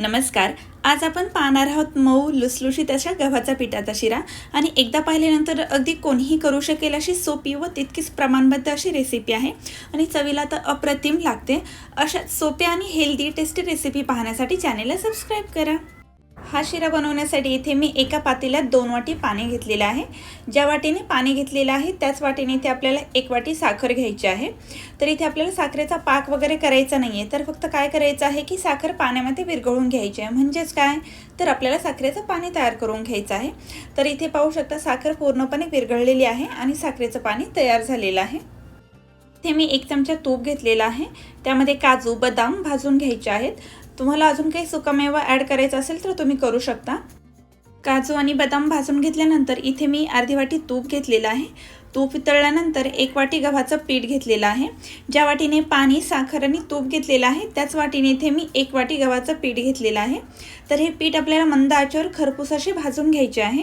नमस्कार आज आपण पाहणार आहोत मऊ लुसलुशीत अशा गव्हाचा पिठाचा शिरा आणि एकदा पाहिल्यानंतर अगदी कोणीही करू शकेल अशी सोपी व तितकीच प्रमाणबद्ध अशी रेसिपी आहे. आणि चवीला तर अप्रतिम लागते. अशा सोप्या आणि हेल्दी टेस्टी रेसिपी पाहण्यासाठी चॅनेलला सबस्क्राईब करा. हा शिरा बनवण्यासाठी इथे मी एका पातेल्यात दोन वाटी पाणी घेतलेलं आहे. ज्या वाटीने पाणी घेतलेलं आहे त्याच वाटीने इथे आपल्याला एक वाटी साखर घ्यायची आहे. तर इथे आपल्याला साखरेचा पाक वगैरे करायचा नाही आहे तर फक्त काय करायचं आहे की साखर पाण्यामध्ये विरघळून घ्यायची आहे. म्हणजेच काय? तर आपल्याला साखरेचं पाणी तयार करून घ्यायचं आहे. तर इथे पाहू शकता साखर पूर्णपणे विरघळलेली आहे आणि साखरेचं पाणी तयार झालेलं आहे. इथे मी एक चमचा तूप घेतलेला आहे. त्यामध्ये काजू बदाम भाजून घ्यायचे आहेत. तुम्हाला अजून काही सुकामेवा ॲड करायचा असेल तर तुम्ही करू शकता. काजू आणि बदाम भाजून घेतल्यानंतर इथे मी अर्धी वाटी तूप घेतलेलं आहे. तूप वितळल्यानंतर एक वाटी गव्हाचं पीठ घेतलेलं आहे. ज्या वाटीने पाणी साखर आणि तूप घेतलेलं आहे त्याच वाटीने इथे मी एक वाटी गव्हाचं पीठ घेतलेलं आहे. तर हे पीठ आपल्याला मंद आचेवर खरपूस असे भाजून घ्यायचे आहे.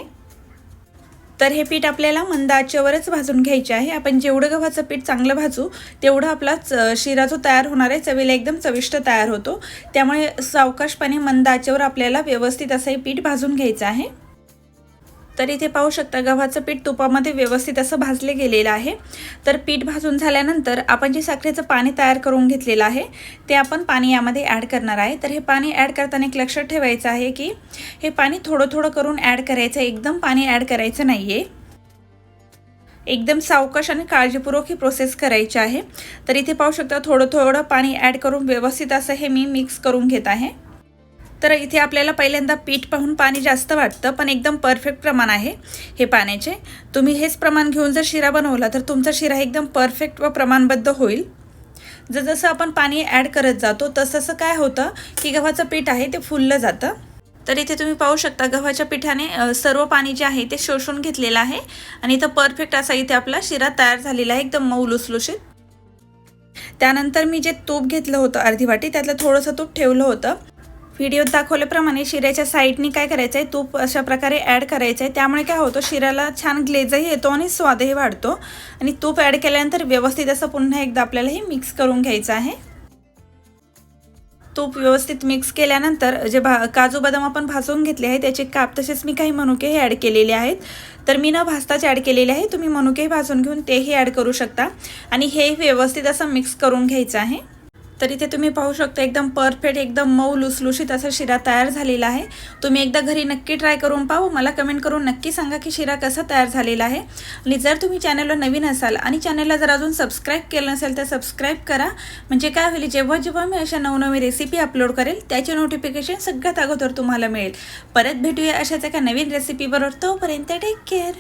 तर हे पीठ आपल्याला मंद आचेवरच भाजून घ्यायचे आहे. आपण जेवढं गव्हाचं पीठ चांगलं भाजू तेवढं आपला च शिरा जो तयार होणार आहे चवीला एकदम चविष्ट तयार होतो. त्यामुळे सावकाशपणे मंद आचेवर आपल्याला व्यवस्थित असं हे पीठ भाजून घ्यायचं आहे. तर इथे पाहू शकता गव्हाचं पीठ तुपामध्ये व्यवस्थित असं भाजले गेलेलं आहे. तर पीठ भाजून झाल्यानंतर आपण जे साखरेचं पाणी तयार करून घेतलेलं आहे ते आपण पाणी यामध्ये ॲड करणार आहे. तर हे पाणी ॲड करताना एक लक्षात ठेवायचं आहे की हे पाणी थोडं थोडं करून ॲड करायचं एकदम पाणी ॲड करायचं नाही आहे एकदम सावकाश आणि काळजीपूर्वक ही प्रोसेस करायची आहे. तर इथे पाहू शकता थोडं थोडं पाणी ॲड करून व्यवस्थित असं हे मी मिक्स करून घेत आहे. तर इथे आपल्याला पहिल्यांदा पीठ पाहून पाणी जास्त वाटतं पण एकदम परफेक्ट प्रमाण आहे हे पाण्याचे. तुम्ही हेच प्रमाण घेऊन जर शिरा बनवला तर तुमचा शिरा एकदम परफेक्ट व प्रमाणबद्ध होईल. जसं आपण पाणी ॲड करत जातो तसं काय होतं की गव्हाचं पीठ आहे ते फुललं जातं. तर इथे तुम्ही पाहू शकता गव्हाच्या पिठाने सर्व पाणी जे आहे ते शोषून घेतलेलं आहे. आणि इथं परफेक्ट असा इथे आपला शिरा तयार झालेला आहे एकदम मऊ लुसलुशीत. त्यानंतर मी जे तूप घेतलं होतं अर्धी वाटी त्यातलं थोडंसं तूप ठेवलं होतं. व्हिडिओत दाखवल्याप्रमाणे शिऱ्याच्या साईडनी काय करायचं आहे तूप अशा प्रकारे ॲड करायचं आहे त्यामुळे काय होतं शिऱ्याला छान ग्लेजही येतो आणि स्वादही वाढतो. आणि तूप ॲड केल्यानंतर व्यवस्थित असं पुन्हा एकदा आपल्याला हे मिक्स करून घ्यायचं आहे. तूप व्यवस्थित मिक्स केल्यानंतर जे भा काजू बदाम आपण भाजून घेतले आहे त्याचे काप तसेच मी काही मनुके हे ॲड केलेले आहेत. तर मी न भाजताच ॲड केलेले आहे. तुम्ही मनुकेही भाजून घेऊन तेही ॲड करू शकता. आणि हे व्यवस्थित असं मिक्स करून घ्यायचं आहे. तर इथे तुम्ही पाहू शकता एकदम परफेक्ट एकदम मऊ लुसलुशीत असा शिरा तयार झालेला आहे. तुम्ही एकदा घरी नक्की ट्राय करून पाहू. मला कमेंट करून नक्की सांगा की शिरा कसा तयार झालेला आहे. आणि जर तुम्ही चॅनलवर नवीन असाल आणि चॅनलला जर अजून सबस्क्राईब केलं नसेल तर सबस्क्राईब करा. म्हणजे काय होईल जेव्हा जेव्हा मी अशा नवनवी रेसिपी अपलोड करेल त्याचे नोटिफिकेशन सगळ्यात अगोदर तुम्हाला मिळेल. परत भेटूया अशाच एका नवीन रेसिपीबरोबर तोपर्यंत टेक केअर